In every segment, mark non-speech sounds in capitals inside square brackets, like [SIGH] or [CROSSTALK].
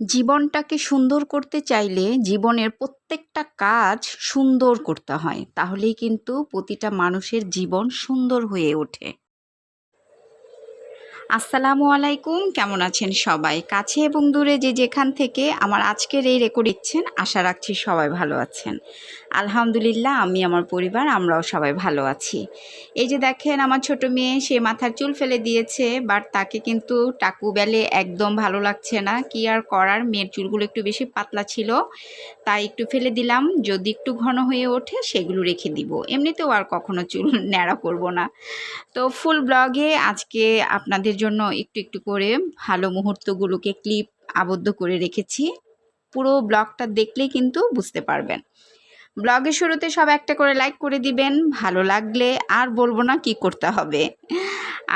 জীবনটাকে সুন্দর করতে চাইলে জীবনের প্রত্যেকটা কাজ সুন্দর করতে হয়। তাহলেই কিন্তু প্রতিটা মানুষের জীবন সুন্দর হয়ে ওঠে। আসসালামু আলাইকুম, কেমন আছেন সবাই? কাছে এবং দূরে যে যেখান থেকে আমার আজকের এই রেকর্ড দিচ্ছেন আশা রাখছি সবাই ভালো আছেন। আলহামদুলিল্লাহ, আমি আমার পরিবার, আমরাও সবাই ভালো আছি। এই যে দেখেন, আমার ছোট মেয়ে, সে মাথার চুল ফেলে দিয়েছে, বাট তাকে কিন্তু টাকু বেলে একদম ভালো লাগছে না। কি আর করার, মেয়ের চুলগুলো একটু বেশি পাতলা ছিল, তাই একটু ফেলে দিলাম। যদি একটু ঘন হয়ে ওঠে, সেগুলো রেখে দিব। এমনিতেও আর কখনো চুল [LAUGHS] ন্যাড়া করব না। তো ফুল ব্লগে আজকে আপনাদের জন্য একটু একটু করে ভালো মুহূর্তগুলোকে ক্লিপ আবদ্ধ করে রেখেছি। পুরো ব্লগটা দেখলেই কিন্তু বুঝতে পারবেন। ব্লগের শুরুতে সব একটা করে লাইক করে দিবেন, ভালো লাগলে আর বলব না কি করতে হবে।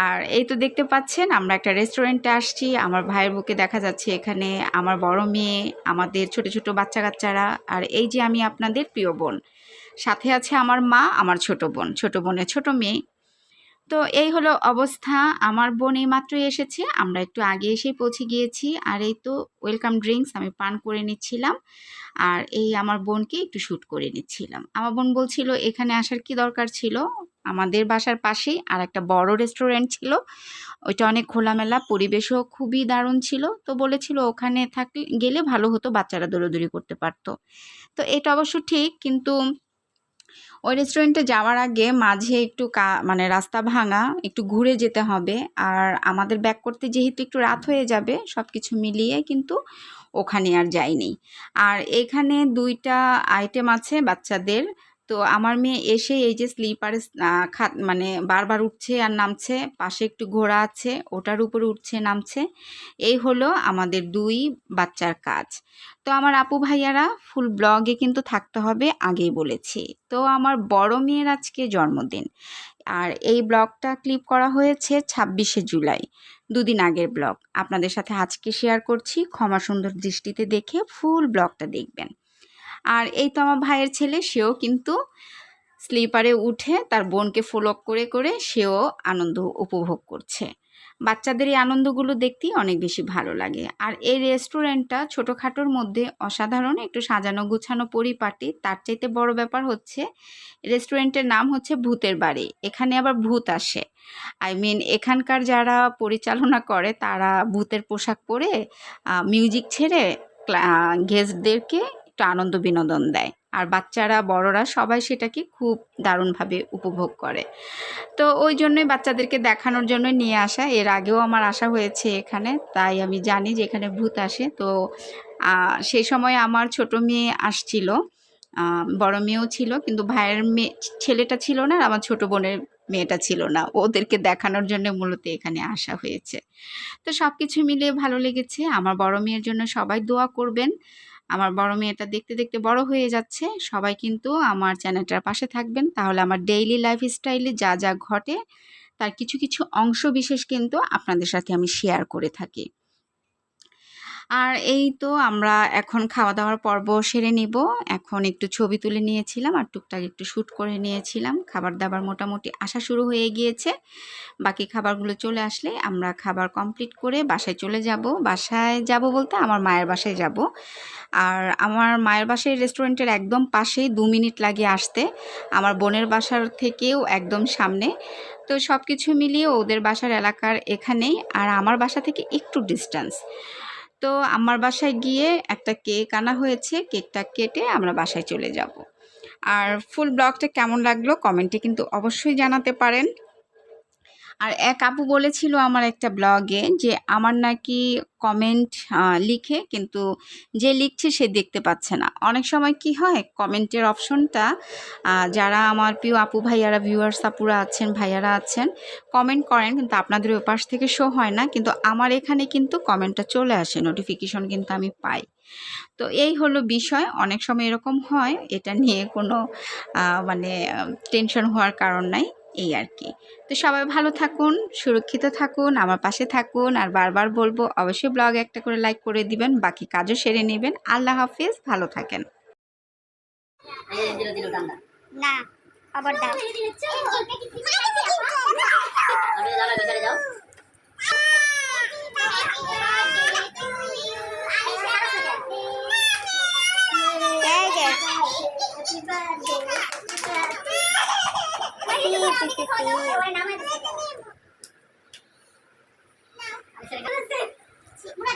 আর এই তো দেখতে পাচ্ছেন, আমরা একটা রেস্টুরেন্টে আসছি, আমার ভাইয়ের বুকে দেখা যাচ্ছে এখানে আমার বড় মেয়ে, আমাদের ছোট ছোট বাচ্চা কাচ্চারা আর এই যে আমি আপনাদের প্রিয় বোন। সাথে আছে আমার মা, আমার ছোট বোন, ছোট বোনের ছোট মেয়ে। তো এই হলো অবস্থা। আমার বোন এই মাত্রই এসেছে। আমরা একটু আগে এসেই পৌঁছে গিয়েছি। আর এই তো ওয়েলকাম ড্রিঙ্কস আমি পান করে নিচ্ছিলাম। আর এই আমার বোনকে একটু শ্যুট করে নিচ্ছিলাম। আমার বোন বলছিল, এখানে আসার কি দরকার ছিল? আমাদের বাসার পাশেই আর একটা বড় রেস্টুরেন্ট ছিল। ওইটা অনেক খোলামেলা, পরিবেশও খুবই দারুণ ছিল। তো বলেছিল, ওখানে থাকলে গেলে ভালো হতো, বাচ্চারা দৌড়োদৌড়ি করতে পারতো। তো এটা অবশ্য ঠিক, কিন্তু ওই রেস্টুরেন্টে যাওয়ার আগে মাঝে একটু কা মানে রাস্তা ভাঙা, একটু ঘুরে যেতে হবে। আর আমাদের ব্যাক করতে যেহেতু একটু রাত হয়ে যাবে সব কিছু মিলিয়ে কিন্তু ওখানে আর যাইনি। আর এখানে দুইটা আইটেম আছে বাচ্চাদের। তো আমার মেয়ে এসে এই যে স্লিপারে খাত মানে বারবার উঠছে আর নামছে, পাশে একটু ঘোড়া আছে, ওটার উপরে উঠছে, নামছে। এই হলো আমাদের দুই বাচ্চার কাজ। তো আমার আপু ভাইয়ারা ফুল ব্লগে কিন্তু থাকতে হবে, আগেই বলেছি। তো আমার বড় মেয়ের আজকে জন্মদিন। আর এই ব্লগটা ক্লিপ করা হয়েছে ছাব্বিশে জুলাই, দুদিন আগের ব্লগ আপনাদের সাথে আজকে শেয়ার করছি, ক্ষমা সুন্দর দৃষ্টিতে দেখে ফুল ব্লগটা দেখবেন। আর এই তো আমার ভাইয়ের ছেলে, সেও কিন্তু স্লিপারে উঠে তার বোনকে ফলোক করে করে সেও আনন্দ উপভোগ করছে। বাচ্চাদের এই আনন্দগুলো দেখতেই অনেক বেশি ভালো লাগে। আর এই রেস্টুরেন্টটা ছোটোখাটোর মধ্যে অসাধারণ, একটু সাজানো গুছানো পরিপাটি, তার চাইতে বড় ব্যাপার হচ্ছে রেস্টুরেন্টের নাম হচ্ছে ভূতের বাড়ি। এখানে আবার ভূত আসে। আই মিন এখানকার যারা পরিচালনা করে, তারা ভূতের পোশাক পরে মিউজিক ছেড়ে গেস্টদেরকে একটু আনন্দ বিনোদন দেয়। আর বাচ্চারা, বড়রা সবাই সেটাকে খুব দারুণভাবে উপভোগ করে। তো ওই জন্যই বাচ্চাদেরকে দেখানোর জন্য নিয়ে আসা। এর আগেও আমার আসা হয়েছে এখানে, তাই আমি জানি যে এখানে ভূত আসে। তো সেই সময় আমার ছোট মেয়ে আসছিল বড় মেয়েও ছিল, কিন্তু ভাইয়ের মেয়ে, ছেলেটা ছিল না, আর আমার ছোট বোনের মেয়েটা ছিল না। ওদেরকে দেখানোর জন্য মূলত এখানে আসা হয়েছে। তো সব কিছু মিলে ভালো লেগেছে। আমার বড় মেয়ের জন্য সবাই দোয়া করবেন। আমার বড় মেয়েটা দেখতে দেখতে বড় হয়ে যাচ্ছে। সবাই কিন্তু আমার চ্যানেলটার পাশে থাকবেন। তাহলে আমার ডেইলি লাইফ স্টাইলে যা যা ঘটে, তার কিছু কিছু অংশ বিশেষ কিন্তু আপনাদের সাথে আমি শেয়ার করে থাকি। আর এই তো আমরা এখন খাওয়া দাওয়ার পর্ব সেরে নিব। এখন একটু ছবি তুলে নিয়েছিলাম আর টুকটাক একটু শ্যুট করে নিয়েছিলাম। খাবার দাবার মোটামুটি আসা শুরু হয়ে গিয়েছে। বাকি খাবারগুলো চলে আসলে আমরা খাবার কমপ্লিট করে বাসায় চলে যাব। বাসায় যাব বলতে আমার মায়ের বাসায় যাব। আর আমার মায়ের বাসায় রেস্টুরেন্টের একদম পাশেই দু মিনিট লাগে আসতে। আমার বোনের বাসার থেকেও একদম সামনে। তো সব কিছু মিলিয়ে ওদের বাসার এলাকার এখানেই আর আমার বাসা থেকে একটু ডিস্টেন্স তো আমার বাসায় গিয়ে একটা কেক আনা হয়েছে। কেকটা কেটে আমরা বাসায় চলে যাব। আর ফুল ব্লগটা কেমন লাগল কমেন্টে কিন্তু অবশ্যই জানাতে পারেন। আর এক আপু বলেছিল আমার একটা ব্লগে যে আমার নাকি কমেন্ট লিখে কিন্তু যে লিখছে সে দেখতে পাচ্ছে না। অনেক সময় কি হয় কমেন্টের অপশনটা যারা আমার প্রিয় আপু ভাইয়ারা ভিউয়ার্স আপুরা আছেন, ভাইয়ারা আছেন কমেন্ট করেন, কিন্তু আপনাদের ওই পাশ থেকে শো হয় না, কিন্তু আমার এখানে কিন্তু কমেন্টটা চলে আসে নোটিফিকেশন কিন্তু আমি পাই। তো এই হলো বিষয়। অনেক সময় এরকম হয়, এটা নিয়ে কোনো মানে টেনশন হওয়ার কারণ নাই। এই আর কি। তো সবাই ভালো থাকুন সুরক্ষিত থাকুন আমার পাশে থাকুন আর বারবার বলব অবশ্যই ব্লগ একটা করে লাইক করে দিবেন বাকি কাজও সেরে নেবেন। আল্লাহ হাফিজ ভালো থাকেন। না যাও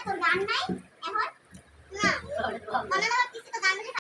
তোর গান নাই এখন না।